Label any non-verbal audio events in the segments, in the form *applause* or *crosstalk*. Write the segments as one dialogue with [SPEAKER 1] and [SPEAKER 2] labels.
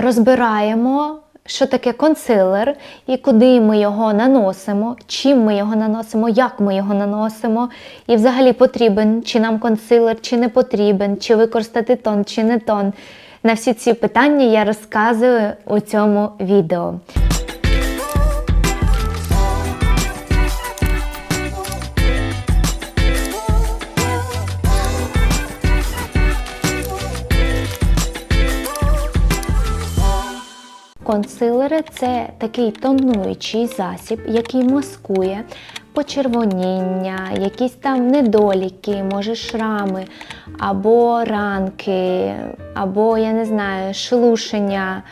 [SPEAKER 1] розбираємо, що таке консилер і куди ми його наносимо, чим ми його наносимо, як ми його наносимо, і взагалі потрібен чи нам консилер, чи не потрібен, чи використати тон, чи не тон. На всі ці питання я розказую у цьому відео. Консилери це такий тонуючий засіб, який маскує почервоніння, якісь там недоліки, може шрами, або ранки, або, я не знаю, шелушення.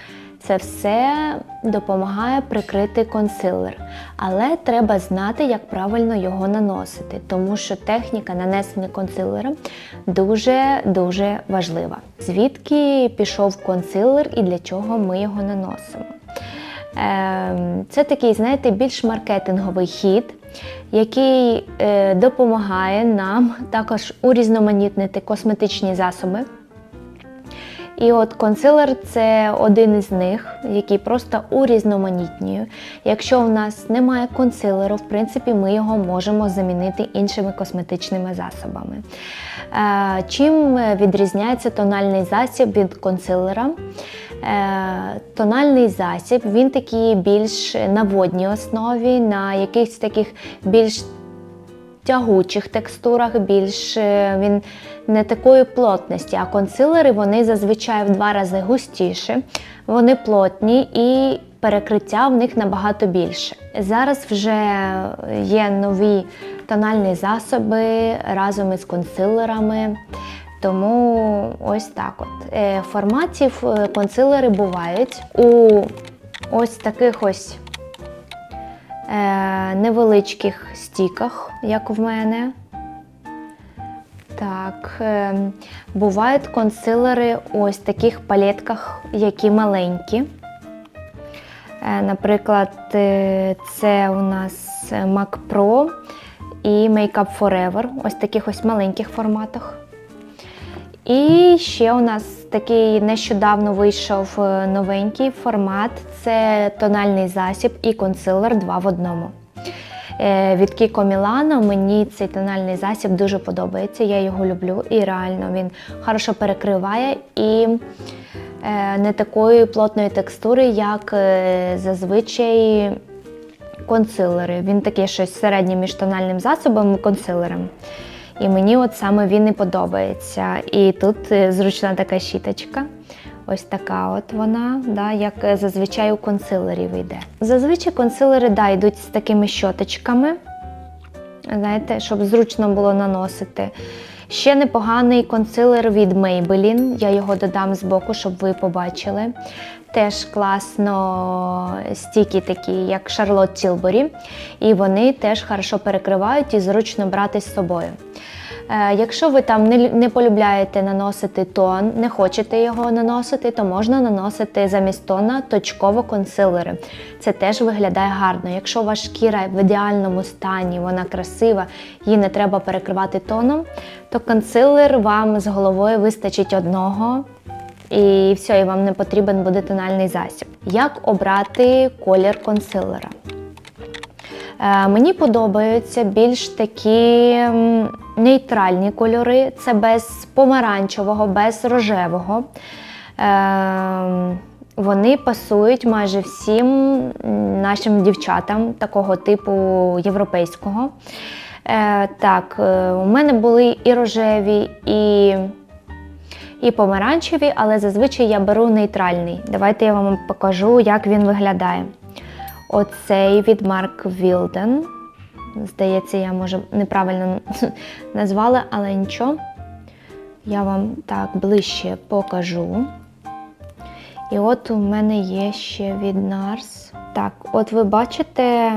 [SPEAKER 1] Це все допомагає прикрити консилер. Але треба знати, як правильно його наносити, тому що техніка нанесення консилера дуже-дуже важлива. Звідки пішов консилер і для чого ми його наносимо? Ем, Це такий, знаєте, більш маркетинговий хід, який е, допомагає нам також урізноманітнити косметичні засоби. І от консилер це один із них, який просто урізноманітнює. Якщо в нас немає консилеру, в принципі, ми його можемо замінити іншими косметичними засобами. Е, Чим відрізняється тональний засіб від консилера? Е, Тональний засіб він такий більш на водній основі, на якихось таких більш тягучих текстурах, більш е, він не такої плотності, а консилери вони зазвичай в два рази густіші, вони плотні і перекриття в них набагато більше. Зараз вже є нові тональні засоби разом із консилерами. Тому ось так от. Е, Форматів е, консилери бувають у ось таких ось невеличких стіках, як в мене. Так, е, бувають консилери ось таких палетках, які маленькі. Е, наприклад, е, це у нас Mac Pro і Makeup Forever, ось таких ось маленьких форматах. І ще у нас такий нещодавно вийшов е, новенький формат це тональний засіб і консилер 2 в одному. Е, Від Kiko Milano мені цей тональний засіб дуже подобається. Я його люблю і реально він хорошо перекриває і е, не такої плотної текстури, як е, зазвичай консилери. Він такий щось середнє між тональним засобом і консилером. І мені от саме він і подобається. І тут зручна така щіточка. Ось така от вона, да, як е, зазвичай у консилерів йде. Зазвичай консилери да, йдуть з такими щоточками, знаєте, щоб зручно було наносити. Ще непоганий консилер від Maybelline, я його додам збоку, щоб ви побачили. Теж класно стіки такі, як Charlotte Tilbury. І вони теж хорошо перекривають і зручно брати з собою. Е, Якщо ви там не, не полюбляєте наносити тон, не хочете його наносити, то можна наносити замість тона точково консилери. Це теж виглядає гарно. Якщо вас шкіра в ідеальному стані, вона красива, її не треба перекривати тоном, то консилер вам з головою вистачить одного. І все, і вам не потрібен буде тональний засіб. Як обрати колір консилера? Е, Мені подобаються більш такі нейтральні кольори. Це без помаранчевого, без рожевого. Е, Вони пасують майже всім нашим дівчатам такого типу європейського. Е, Так, у мене були і рожеві, і і помаранчеві, але зазвичай я беру нейтральний. Давайте я вам покажу, як він виглядає. Оцей від Марк Вілден. Здається, я може неправильно *laughs* назвала, але нічого. Я вам так ближче покажу. І от у мене є ще від NARS. Так, от ви бачите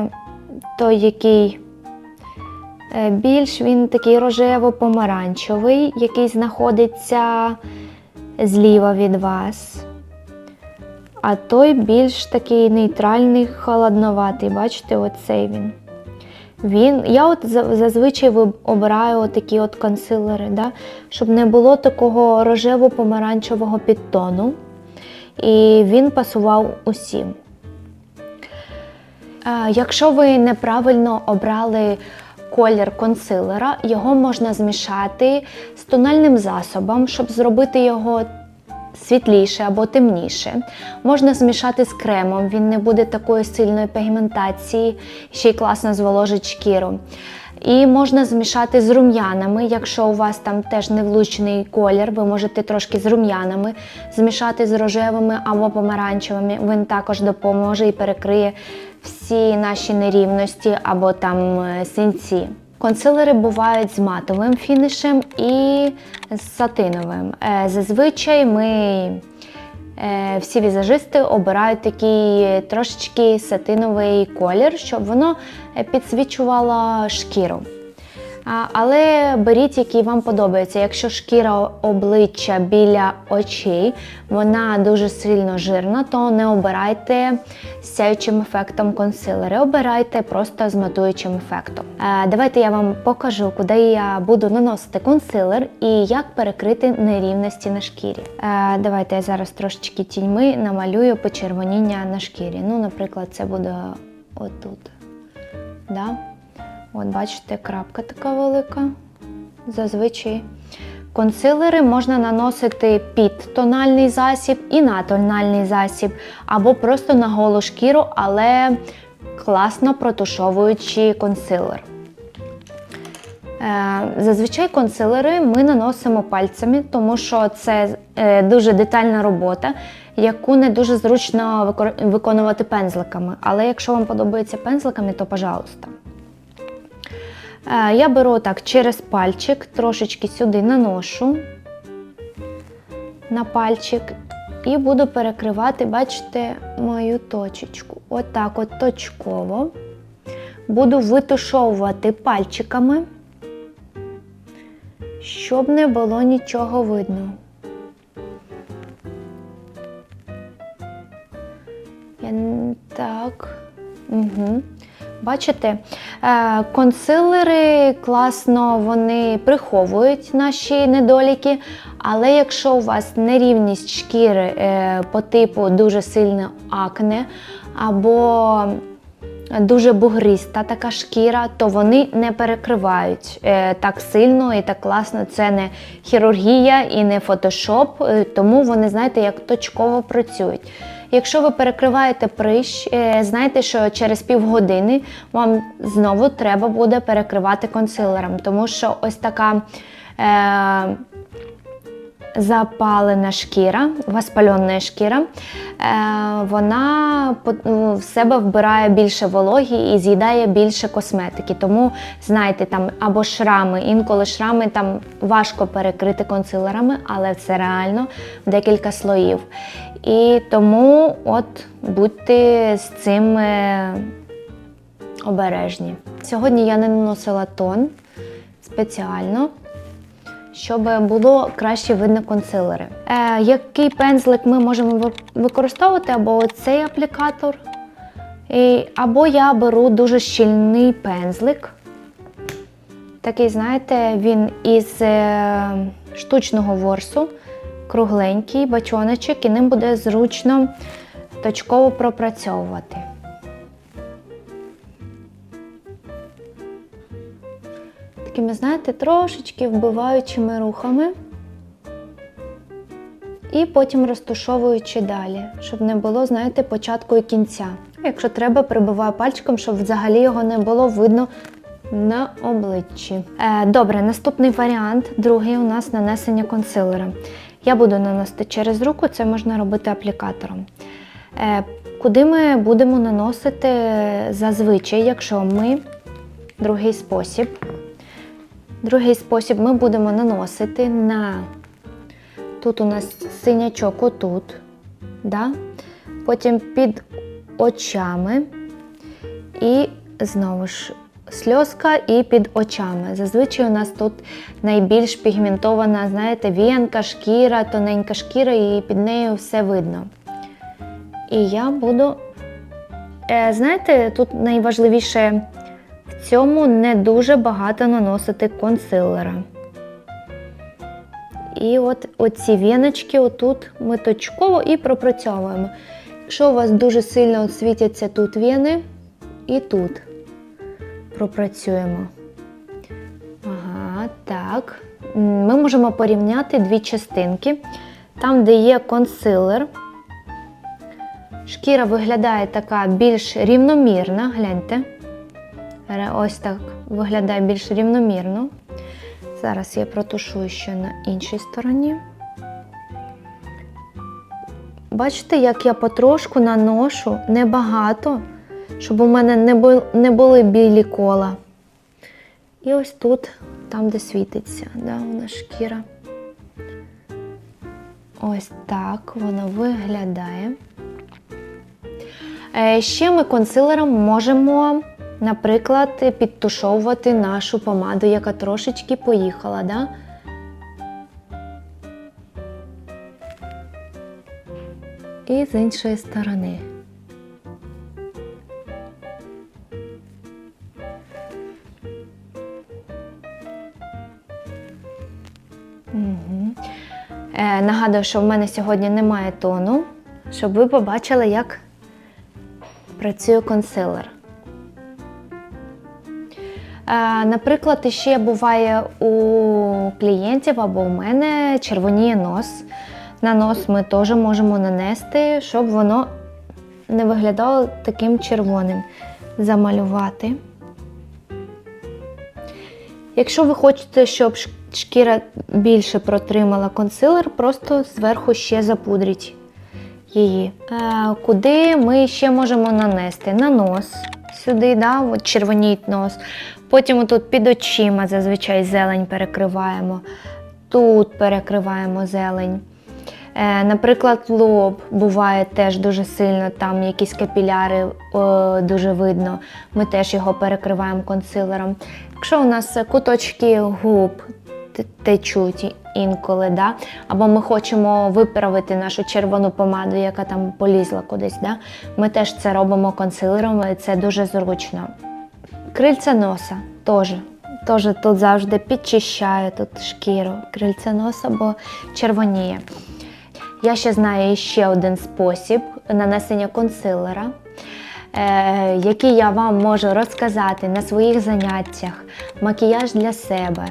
[SPEAKER 1] той, який е, більш він такий рожево-помаранчевий, який знаходиться зліва від вас. А той більш такий нейтральний, холодноватий. Бачите, оцей він. Він, я от зазвичай обираю такі от консилери, да? щоб не було такого рожево-помаранчевого підтону. і він пасував усім. Якщо ви неправильно обрали колір консилера, його можна змішати з тональним засобом, щоб зробити його світліше або темніше. Можна змішати з кремом, він не буде такої сильної пігментації, ще й класно зволожить шкіру. І можна змішати з рум'янами. Якщо у вас там теж невлучний колір, ви можете трошки з рум'янами змішати з рожевими або помаранчевими. Він також допоможе і перекриє всі наші нерівності або там е, синці. Консилери бувають з матовим фінішем і з сатиновим. Е, Зазвичай ми е, всі візажисти обирають такий трошечки сатиновий колір, щоб воно е, підсвічувало шкіру. Але беріть, який вам подобається. Якщо шкіра обличчя біля очей, вона дуже сильно жирна, то не обирайте сяючим ефектом консилери, обирайте просто з матуючим ефектом. Давайте я вам покажу, куди я буду наносити консилер і як перекрити нерівності на шкірі. Давайте я зараз трошечки тіньми намалюю почервоніння на шкірі. Ну, наприклад, це буде отут. Да? От бачите, крапка така велика. Зазвичай. Консилери можна наносити під тональний засіб і на тональний засіб, або просто на голу шкіру, але класно протушовуючи консилер. Е, Зазвичай консилери ми наносимо пальцями, тому що це е, дуже детальна робота, яку не дуже зручно виконувати пензликами. Але якщо вам подобається пензликами, то пожалуйста. Е, Я беру так через пальчик, трошечки сюди наношу на пальчик і буду перекривати, бачите, мою точечку. Отак от точково. Буду витушовувати пальчиками, щоб не було нічого видно. Так. Угу. Бачите, е, консилери класно вони приховують наші недоліки, але якщо у вас нерівність шкіри е, по типу дуже сильне акне або дуже бугриста така шкіра, то вони не перекривають е, так сильно і так класно. Це не хірургія і не фотошоп, тому вони, знаєте, як точково працюють. Якщо ви перекриваєте прищ, е, знайте, що через півгодини вам знову треба буде перекривати консилером, тому що ось така е, запалена шкіра, воспальонна шкіра, е, вона ну, в себе вбирає більше вологі і з'їдає більше косметики. Тому знайте там або шрами, інколи шрами там важко перекрити консилерами, але це реально декілька слоїв. І тому от будьте з цим обережні. Сьогодні я не наносила тон спеціально щоб було краще видно консилери. Е, який пензлик ми можемо використовувати, або цей аплікатор, і, або я беру дуже щільний пензлик. Такий, знаєте, він із е, штучного ворсу, кругленький бачоночок, і ним буде зручно точково пропрацьовувати. такими, знаєте, трошечки вбиваючими рухами. І потім розтушовуючи далі, щоб не було, знаєте, початку і кінця. Якщо треба, прибиваю пальчиком, щоб взагалі його не було видно на обличчі. Е, добре, наступний варіант, другий у нас нанесення консилера. Я буду наносити через руку, це можна робити аплікатором. Е, куди ми будемо наносити зазвичай, якщо ми другий спосіб. Другий спосіб ми будемо наносити на тут у нас синячок отут, да? потім під очами і знову ж сльозка і під очами. Зазвичай у нас тут найбільш пігментована, знаєте, віянка, шкіра, тоненька шкіра, і під нею все видно. І я буду, е, знаєте, тут найважливіше в цьому не дуже багато наносити консилера. І от оці віночки отут ми точково і пропрацьовуємо. Якщо у вас дуже сильно світяться тут вени, і тут пропрацюємо. Ага, так. Ми можемо порівняти дві частинки. Там, де є консилер, шкіра виглядає така більш рівномірна, гляньте. Ось так виглядає більш рівномірно. Зараз я протушую ще на іншій стороні. Бачите, як я потрошку наношу небагато, щоб у мене не були білі кола. І ось тут, там, де світиться, да, у нас шкіра. Ось так воно виглядає. Е, Ще ми консилером можемо, наприклад, підтушовувати нашу помаду, яка трошечки поїхала. Да? І з іншої сторони. Нагадую, що в мене сьогодні немає тону, щоб ви побачили, як працює консилер. Е, Наприклад, ще буває у клієнтів або у мене червоніє нос. На нос ми теж можемо нанести, щоб воно не виглядало таким червоним. Замалювати. Якщо ви хочете, щоб шкіра більше протримала консилер, просто зверху ще запудріть її. Е, куди ми ще можемо нанести? На нос. Сюди, да, от червоніють нос. Потім тут під очима зазвичай зелень перекриваємо. Тут перекриваємо зелень. Е, Наприклад, лоб буває теж дуже сильно, там якісь капіляри о, дуже видно. Ми теж його перекриваємо консилером. Якщо у нас куточки губ течуть інколи, да? або ми хочемо виправити нашу червону помаду, яка там полізла кудись, да? ми теж це робимо консилером, і це дуже зручно. Крильця носа теж. Теж тут завжди підчищаю тут шкіру крильця носа, бо червоніє. Я ще знаю ще один спосіб нанесення консилера, е, який я вам можу розказати на своїх заняттях. Макіяж для себе.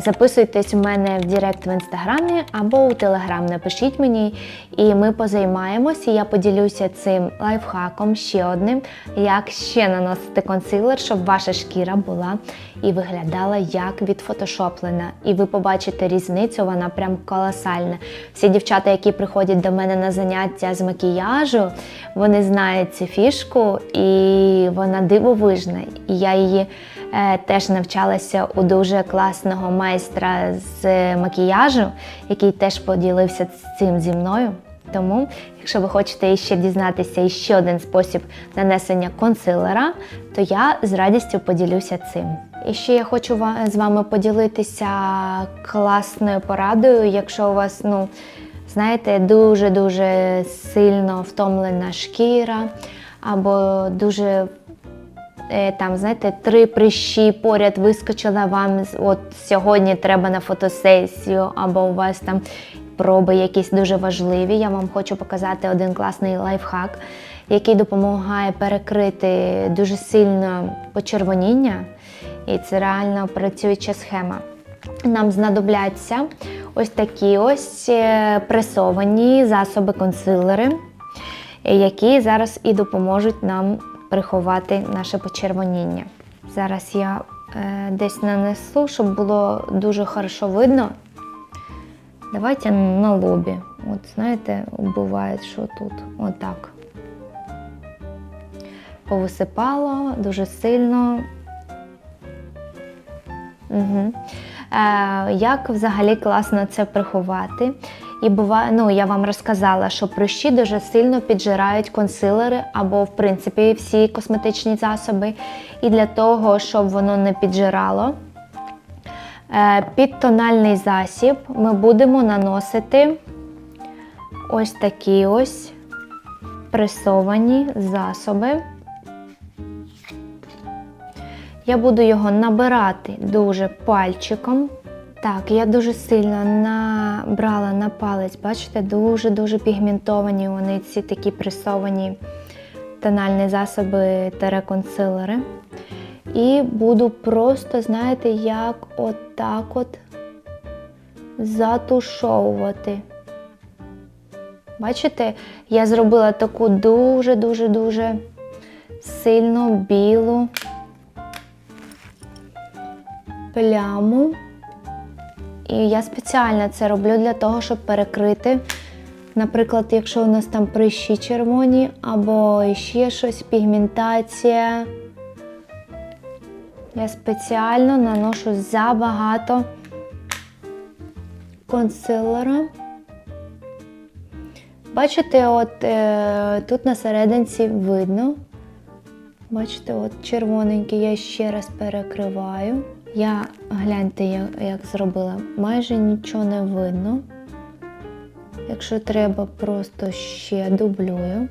[SPEAKER 1] Записуйтесь у мене в Директ в інстаграмі або у Телеграм. Напишіть мені, і ми позаймаємось. І я поділюся цим лайфхаком ще одним, як ще наносити консилер, щоб ваша шкіра була і виглядала як відфотошоплена. І ви побачите різницю, вона прям колосальна. Всі дівчата, які приходять до мене на заняття з макіяжу, вони знають цю фішку, і вона дивовижна. І я її теж навчалася у дуже класного майстра з е, макіяжу, який теж поділився цим зі мною. Тому, якщо ви хочете ще дізнатися ще один спосіб нанесення консилера, то я з радістю поділюся цим. І ще я хочу з вами поділитися класною порадою, якщо у вас, ну, знаєте, дуже-дуже сильно втомлена шкіра, або дуже е, там, знаєте, три прищі поряд вискочила вам. От сьогодні треба на фотосесію, або у вас там проби якісь дуже важливі. Я вам хочу показати один класний лайфхак, який допомагає перекрити дуже сильно почервоніння. І це реально працююча схема. Нам знадобляться ось такі ось е, пресовані засоби консилери, е, які зараз і допоможуть нам приховати наше почервоніння. Зараз я е, десь нанесу, щоб було дуже хорошо видно. Давайте на лобі. От знаєте, буває, що тут. Отак. Повисипало дуже сильно. Угу. Е, як взагалі класно це приховати? І буває, ну я вам розказала, що прищі дуже сильно піджирають консилери або, в принципі, всі косметичні засоби. І для того, щоб воно не піджирало, е, під тональний засіб ми будемо наносити ось такі ось пресовані засоби. Я буду його набирати дуже пальчиком. Так, я дуже сильно набрала на палець, бачите, дуже-дуже пігментовані вони ці такі пресовані тональні засоби та консилери. І буду просто, знаєте, як отак от затушовувати. Бачите, я зробила таку дуже-дуже-дуже сильно білу пляму. І я спеціально це роблю для того, щоб перекрити. Наприклад, якщо у нас там прищі червоні, або ще щось, пігментація. Я спеціально наношу забагато консилера. Бачите, от е, тут на серединці видно. Бачите, от червоненький, я ще раз перекриваю. Я гляньте, як, як зробила, майже нічого не видно. Якщо треба, просто ще дублюю.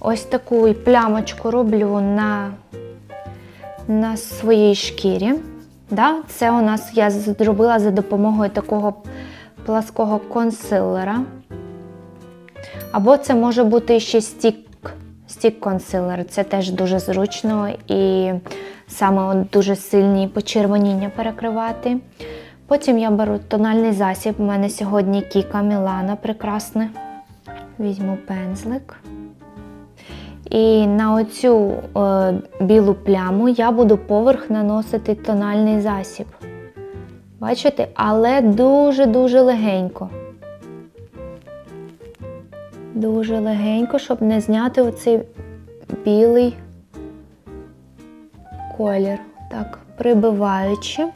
[SPEAKER 1] Ось таку плямочку роблю на, на своїй шкірі. Да? Це у нас я зробила за допомогою такого плаского консилера. Або це може бути ще стік, стік консилер. Це теж дуже зручно і саме от дуже сильні почервоніння перекривати. Потім я беру тональний засіб. У мене сьогодні Кіка Мілана прекрасне. Візьму пензлик. І на оцю е, білу пляму я буду поверх наносити тональний засіб. Бачите? Але дуже-дуже легенько. Дуже легенько, щоб не зняти оцей білий колір. Так, прибиваючи.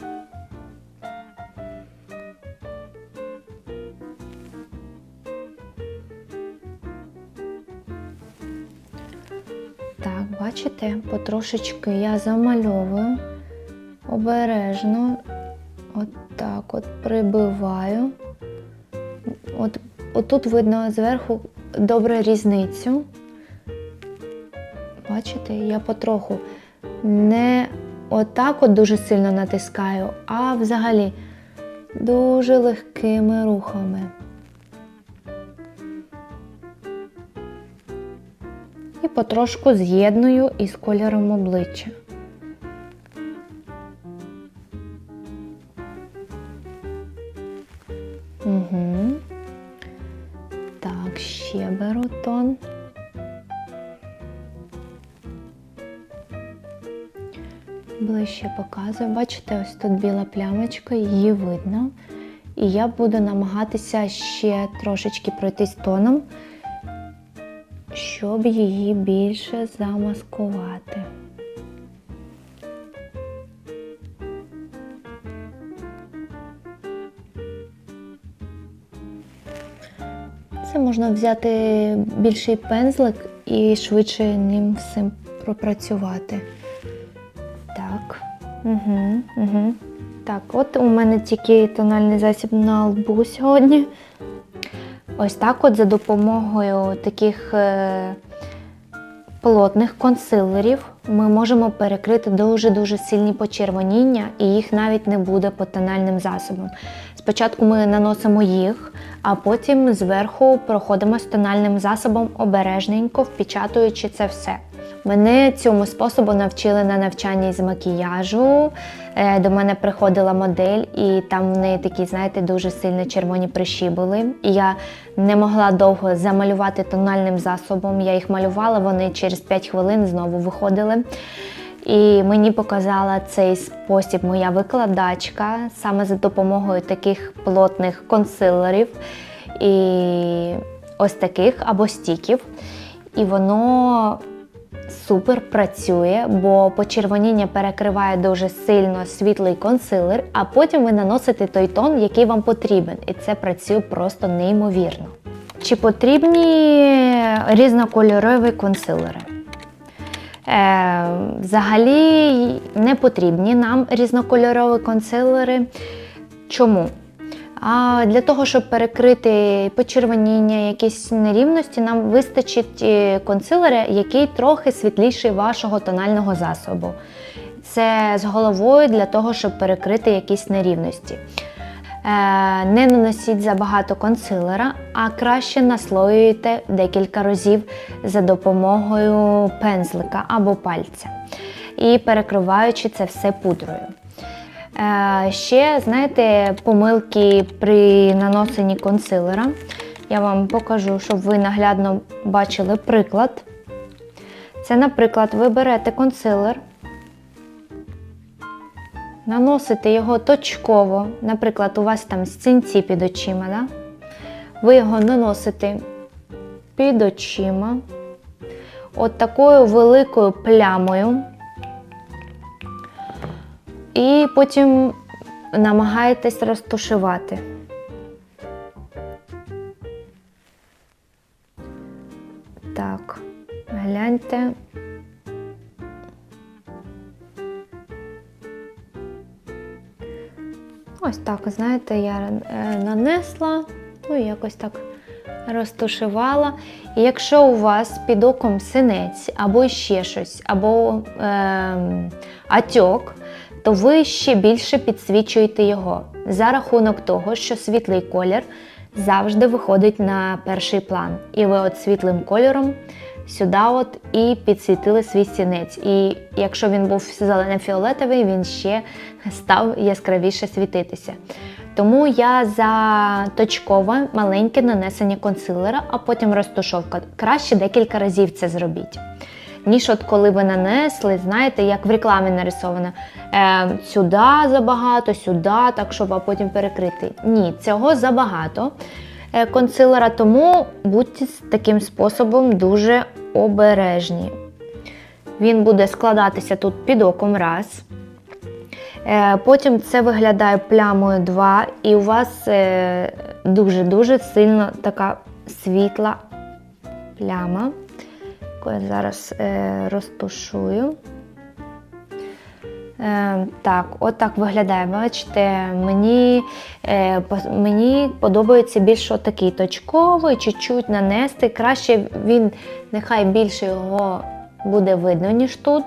[SPEAKER 1] Так, бачите, потрошечки я замальовую обережно, от от прибиваю. От, Отут видно зверху добре різницю. Бачите, я потроху не отак от дуже сильно натискаю, а взагалі дуже легкими рухами. І потрошку з'єдную із кольором обличчя. Угу. Так, ще беру тон. Ближче показую. Бачите, ось тут біла плямочка, її видно. І я буду намагатися ще трошечки пройтись тоном, щоб її більше замаскувати. Це можна взяти більший пензлик і швидше ним всім пропрацювати. Угу, угу. Так, от у мене тільки тональний засіб на лбу сьогодні. Ось так от за допомогою таких е, плотних консилерів ми можемо перекрити дуже-дуже сильні почервоніння, і їх навіть не буде по тональним засобам. Спочатку ми наносимо їх, а потім зверху проходимо з тональним засобом обережненько, впечатуючи це все. Мене цьому способу навчили на навчанні з макіяжу. Е, До мене приходила модель, і там в неї такі, знаєте, дуже сильно червоні прищі були. І я не могла довго замалювати тональним засобом. Я їх малювала, вони через 5 хвилин знову виходили. І мені показала цей спосіб моя викладачка саме за допомогою таких плотних консилерів і ось таких або стіків. І воно супер працює, бо почервоніння перекриває дуже сильно світлий консилер, а потім ви наносите той тон, який вам потрібен. І це працює просто неймовірно. Чи потрібні різнокольорові консилери? Е, Взагалі не потрібні нам різнокольорові консилери. Чому? А для того, щоб перекрити почервоніння, якісь нерівності, нам вистачить е, консилера, який трохи світліший вашого тонального засобу. Це з головою для того, щоб перекрити якісь нерівності. не наносіть забагато консилера, а краще наслоюйте декілька разів за допомогою пензлика або пальця. І перекриваючи це все пудрою. Е, Ще, знаєте, помилки при наносенні консилера. Я вам покажу, щоб ви наглядно бачили приклад. Це, наприклад, ви берете консилер, наносите його точково, наприклад, у вас там стінці під очима. Да? Ви його наносите під очима, от такою великою плямою. І потім намагаєтесь розтушувати. Так, гляньте. Ось так, знаєте, я е, нанесла, ну якось так розтушувала. І якщо у вас під оком синець або ще щось, або е, атьок, то ви ще більше підсвічуєте його за рахунок того, що світлий колір завжди виходить на перший план. І ви от світлим кольором сюди от і підсвітили свій сінець. І якщо він був зелено-фіолетовий, він ще став яскравіше світитися. Тому я за точкове маленьке нанесення консилера, а потім розтушовка. Краще декілька разів це зробіть. Ніж от коли ви нанесли, знаєте, як в рекламі нарисовано, е, сюди забагато, сюди, так щоб а потім перекрити. Ні, цього забагато е, консилера, тому будьте таким способом дуже обережні. Він буде складатися тут під оком раз. Е, Потім це виглядає плямою 2, і у вас е, дуже-дуже сильно така світла пляма, яку я зараз е, розтушую. Е, Так, от так виглядає. Бачите, мені е, мені подобається більше такий точковий, чуть-чуть нанести. Краще він, нехай більше його буде видно, ніж тут.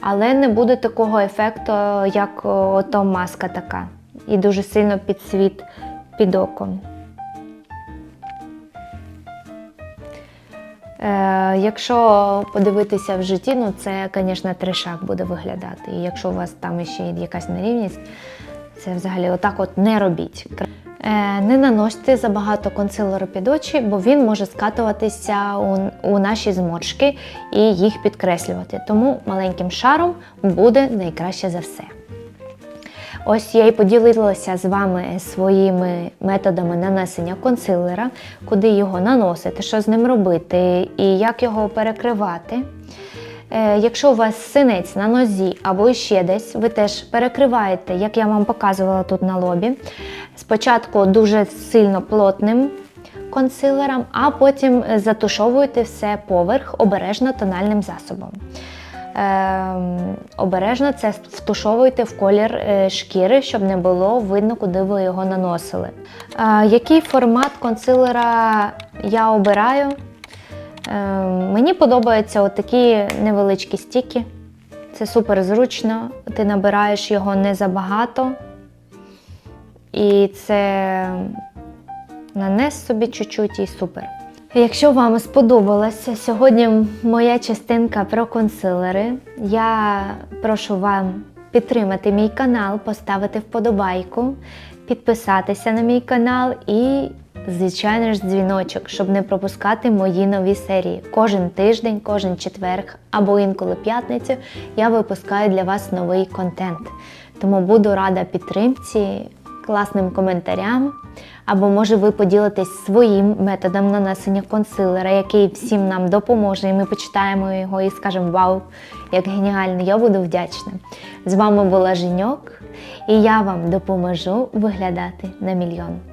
[SPEAKER 1] Але не буде такого ефекту, як ото маска така. І дуже сильно підсвіт під оком. Якщо подивитися в житті, ну це, звісно, тришак буде виглядати. І якщо у вас там ще є якась нерівність, це взагалі отак от не робіть. Е, не наносьте забагато консилеру під очі, бо він може скатуватися у, у наші зморшки і їх підкреслювати. Тому маленьким шаром буде найкраще за все. Ось я і поділилася з вами своїми методами нанесення консилера, куди його наносити, що з ним робити і як його перекривати. Е, Якщо у вас синець на нозі або ще десь, ви теж перекриваєте, як я вам показувала тут на лобі. Спочатку дуже сильно плотним консилером, а потім затушовуєте все поверх обережно тональним засобом. Ем, обережно це втушовуйте в колір е, шкіри, щоб не було видно, куди ви його наносили. Який формат консилера я обираю? Ем, мені подобаються отакі невеличкі стіки. Це супер зручно. Ти набираєш його не забагато. І це нанес собі чуть-чуть і супер. Якщо вам сподобалася сьогодні моя частинка про консилери, я прошу вам підтримати мій канал, поставити вподобайку, підписатися на мій канал і, звичайно ж, дзвіночок, щоб не пропускати мої нові серії. Кожен тиждень, кожен четверг або інколи п'ятницю я випускаю для вас новий контент. Тому буду рада підтримці, класним коментарям. Або може ви поділитесь своїм методом нанесення консилера, який всім нам допоможе, і ми почитаємо його і скажемо Вау, як геніально! Я буду вдячна. З вами була Женьок, і я вам допоможу виглядати на мільйон.